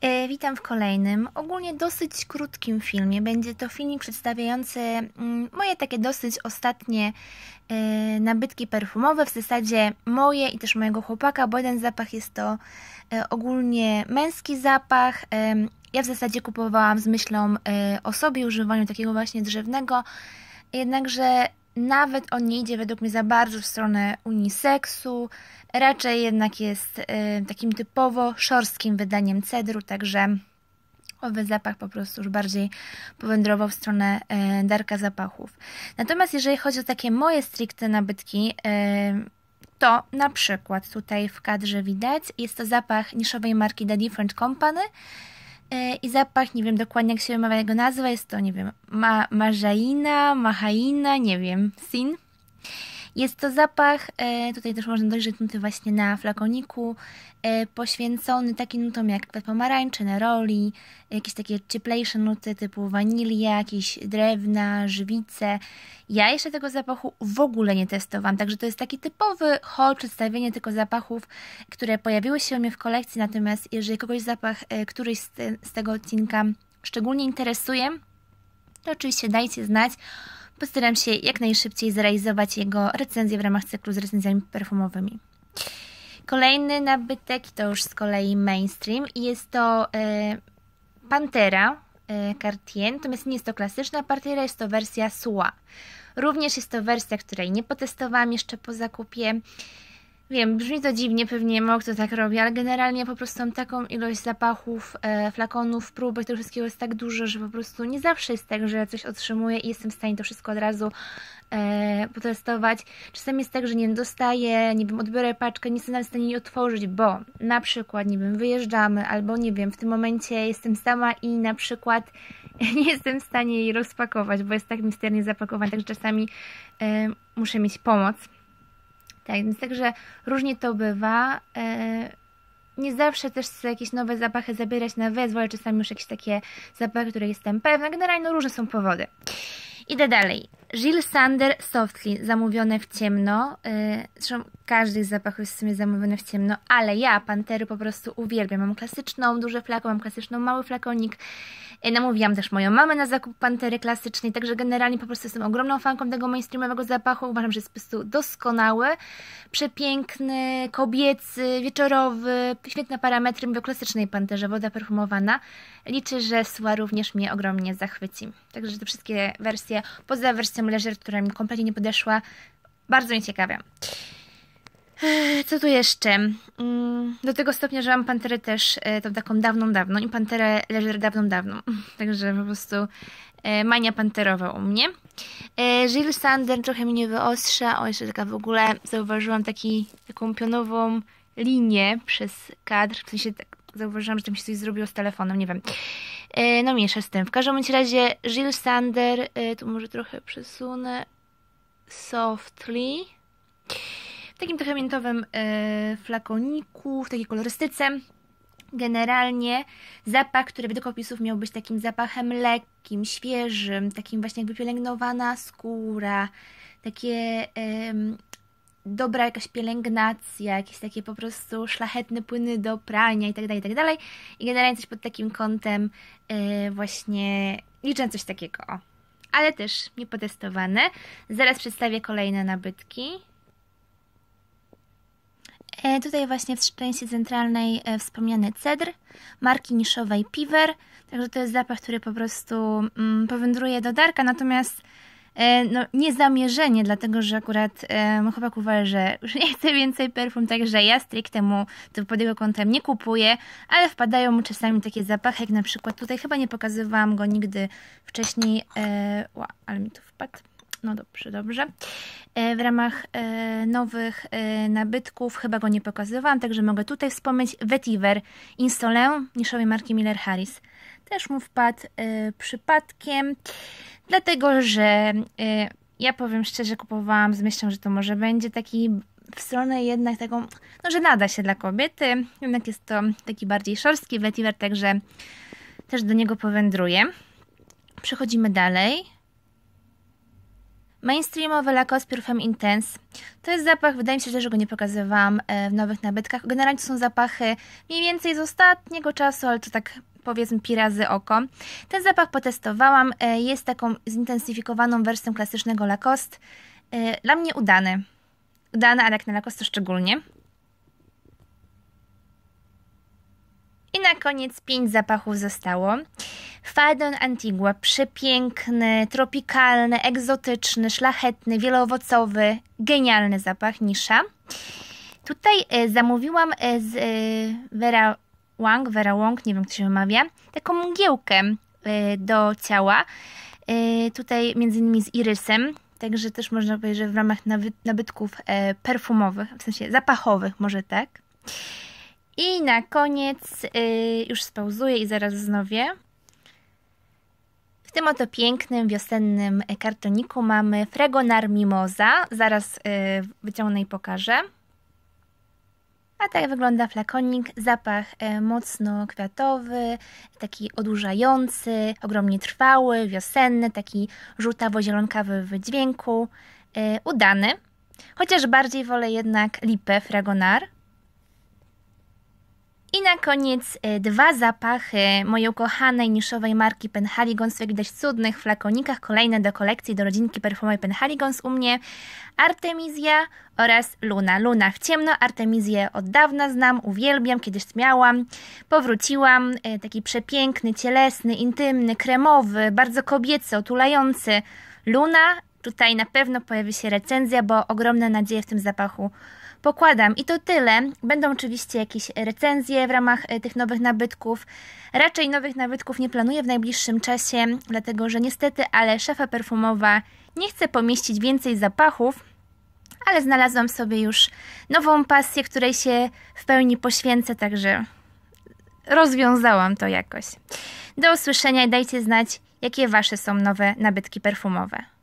E, witam w kolejnym, ogólnie dosyć krótkim filmie. Będzie to filmik przedstawiający mm, moje takie dosyć ostatnie e, nabytki perfumowe, w zasadzie moje i też mojego chłopaka, bo jeden zapach jest to e, ogólnie męski zapach. Ja w zasadzie kupowałam z myślą o sobie, używaniu takiego właśnie drzewnego, jednakże nawet on nie idzie według mnie za bardzo w stronę uniseksu, raczej jednak jest y, takim typowo szorstkim wydaniem cedru, także owy zapach po prostu już bardziej powędrował w stronę y, darka zapachów. Natomiast jeżeli chodzi o takie moje stricte nabytki, y, to na przykład tutaj w kadrze widać, jest to zapach niszowej marki The Different Company, i zapach, nie wiem dokładnie jak się wymawia jego nazwa, jest to, nie wiem, ma, marzaina, machaina, nie wiem, sin. Jest to zapach, e, tutaj też można dojrzeć nuty właśnie na flakoniku, e, poświęcony takim nutom jak kwiat pomarańczy, neroli, jakieś takie cieplejsze nuty typu wanilia, jakieś drewna, żywice. Ja jeszcze tego zapachu w ogóle nie testowałam, także to jest taki typowy haul, przedstawienie tylko zapachów, które pojawiły się u mnie w kolekcji, natomiast jeżeli kogoś zapach, e, któryś z, z tego odcinka szczególnie interesuje, to oczywiście dajcie znać. Postaram się jak najszybciej zrealizować jego recenzję w ramach cyklu z recenzjami perfumowymi. Kolejny nabytek to już z kolei mainstream i jest to e, Pantera e, Cartier, natomiast nie jest to klasyczna Pantera, jest to wersja Sua. Również jest to wersja, której nie potestowałam jeszcze po zakupie. Wiem, brzmi to dziwnie, pewnie mało kto tak robi, ale generalnie po prostu mam taką ilość zapachów, e, flakonów, próbek, tego wszystkiego jest tak dużo, że po prostu nie zawsze jest tak, że coś otrzymuję i jestem w stanie to wszystko od razu e, potestować. Czasami jest tak, że nie wiem, dostaję, nie wiem, odbiorę paczkę, nie jestem w stanie jej otworzyć, bo na przykład, nie wiem, wyjeżdżamy, albo nie wiem, w tym momencie jestem sama i na przykład nie jestem w stanie jej rozpakować, bo jest tak misternie zapakowana, także czasami e, muszę mieć pomoc. Tak, więc także różnie to bywa. E, nie zawsze też chcę jakieś nowe zapachy zabierać na wezwol, czasami już jakieś takie zapachy, które jestem pewna. Generalnie no, różne są powody. Idę dalej. Gilles Sander Softly, zamówione w ciemno. E, zresztą każdy z zapachów jest w sumie zamówiony w ciemno, ale ja Pantery po prostu uwielbiam. Mam klasyczną, duże flakon, mam klasyczną, mały flakonik. E, namówiłam też moją mamę na zakup Pantery klasycznej, także generalnie po prostu jestem ogromną fanką tego mainstreamowego zapachu. Uważam, że jest po prostu doskonały, przepiękny, kobiecy, wieczorowy, świetne parametry. Mówię o klasycznej Panterze, woda perfumowana. Liczę, że Sła również mnie ogromnie zachwyci. Także te wszystkie wersje, poza wersją Leisure, która mi kompletnie nie podeszła, bardzo mnie ciekawią. Co tu jeszcze? Mm, do tego stopnia, że mam panterę też e, tą taką dawną, dawną i panterę leżer dawną, dawną. Także po prostu e, mania panterowa u mnie. E, Gilles Sander trochę mi nie wyostrza. O, jeszcze taka w ogóle zauważyłam taki, taką pionową linię przez kadr. W sensie tak zauważyłam, że tam się coś zrobiło z telefonem, nie wiem. No miesza z tym. W każdym razie Gilles Sander, tu może trochę przesunę. Softly w takim trochę miętowym e, flakoniku, w takiej kolorystyce. Generalnie zapach, który według opisów miał być takim zapachem lekkim, świeżym, takim właśnie jakby pielęgnowana skóra, takie dobra jakaś pielęgnacja, jakieś takie po prostu szlachetne płyny do prania itd., tak itd. Tak I generalnie coś pod takim kątem yy, właśnie liczę coś takiego. Ale też niepotestowane. Zaraz przedstawię kolejne nabytki. E, tutaj właśnie w części centralnej e, wspomniany cedr marki niszowej Piver. Także to jest zapach, który po prostu mm, powędruje do Darka, natomiast e, no, niezamierzenie, dlatego że akurat mój chłopak uważa, że już nie chce więcej perfum, także ja stricte mu to pod jego kątem nie kupuję, ale wpadają mu czasami takie zapachy, jak na przykład tutaj chyba nie pokazywałam go nigdy wcześniej, e, ła, ale mi tu wpadł. No dobrze, dobrze. E, w ramach e, nowych e, nabytków chyba go nie pokazywałam, także mogę tutaj wspomnieć Vetiver Insolę niszowej marki Miller Harris. Też mu wpadł przypadkiem, dlatego że ja powiem szczerze, kupowałam z myślą, że to może będzie taki w stronę jednak taką, no że nada się dla kobiety. Jednak jest to taki bardziej szorstki vetiver, także też do niego powędruję. Przechodzimy dalej. Mainstreamowy Lacoste Parfum Intense. To jest zapach, wydaje mi się, że go nie pokazywałam e, w nowych nabytkach. Generalnie to są zapachy mniej więcej z ostatniego czasu, ale to tak powiedzmy pi razy oko. Ten zapach potestowałam. E, jest taką zintensyfikowaną wersją klasycznego Lacoste. E, dla mnie udany. Udany, ale jak na Lacoste szczególnie. I na koniec pięć zapachów zostało. Fadon Antigua, przepiękny, tropikalny, egzotyczny, szlachetny, wieloowocowy, genialny zapach, nisza. Tutaj e, zamówiłam e, z e, Vera Wang, Vera Wong, nie wiem jak to się wymawia, taką mgiełkę do ciała. Tutaj między innymi z irysem, także też można powiedzieć, że w ramach nabytków perfumowych, w sensie zapachowych, może tak. I na koniec już spauzuję i zaraz wznowię. Tym oto pięknym, wiosennym kartoniku mamy Fregonar Mimoza. Zaraz yy, wyciągnę i pokażę. A tak wygląda flakonik. Zapach yy, mocno kwiatowy, taki odurzający, ogromnie trwały, wiosenny, taki żółtawo-zielonkawy w wydźwięku. Yy, udany. Chociaż bardziej wolę jednak lipę Fragonar. I na koniec y, dwa zapachy mojej ukochanej niszowej marki Penhaligons w widać cudnych flakonikach, kolejne do kolekcji, do rodzinki perfumowej Penhaligons u mnie. Artemizja oraz Luna. Luna w ciemno, Artemizję od dawna znam, uwielbiam, kiedyś miałam. Powróciłam, y, taki przepiękny, cielesny, intymny, kremowy, bardzo kobiecy, otulający. Luna, tutaj na pewno pojawi się recenzja, bo ogromne nadzieje w tym zapachu pokładam. I to tyle. Będą oczywiście jakieś recenzje w ramach e, tych nowych nabytków. Raczej nowych nabytków nie planuję w najbliższym czasie, dlatego że niestety, ale szefa perfumowa nie chce pomieścić więcej zapachów, ale znalazłam sobie już nową pasję, której się w pełni poświęcę, także rozwiązałam to jakoś. Do usłyszenia i dajcie znać, jakie Wasze są nowe nabytki perfumowe.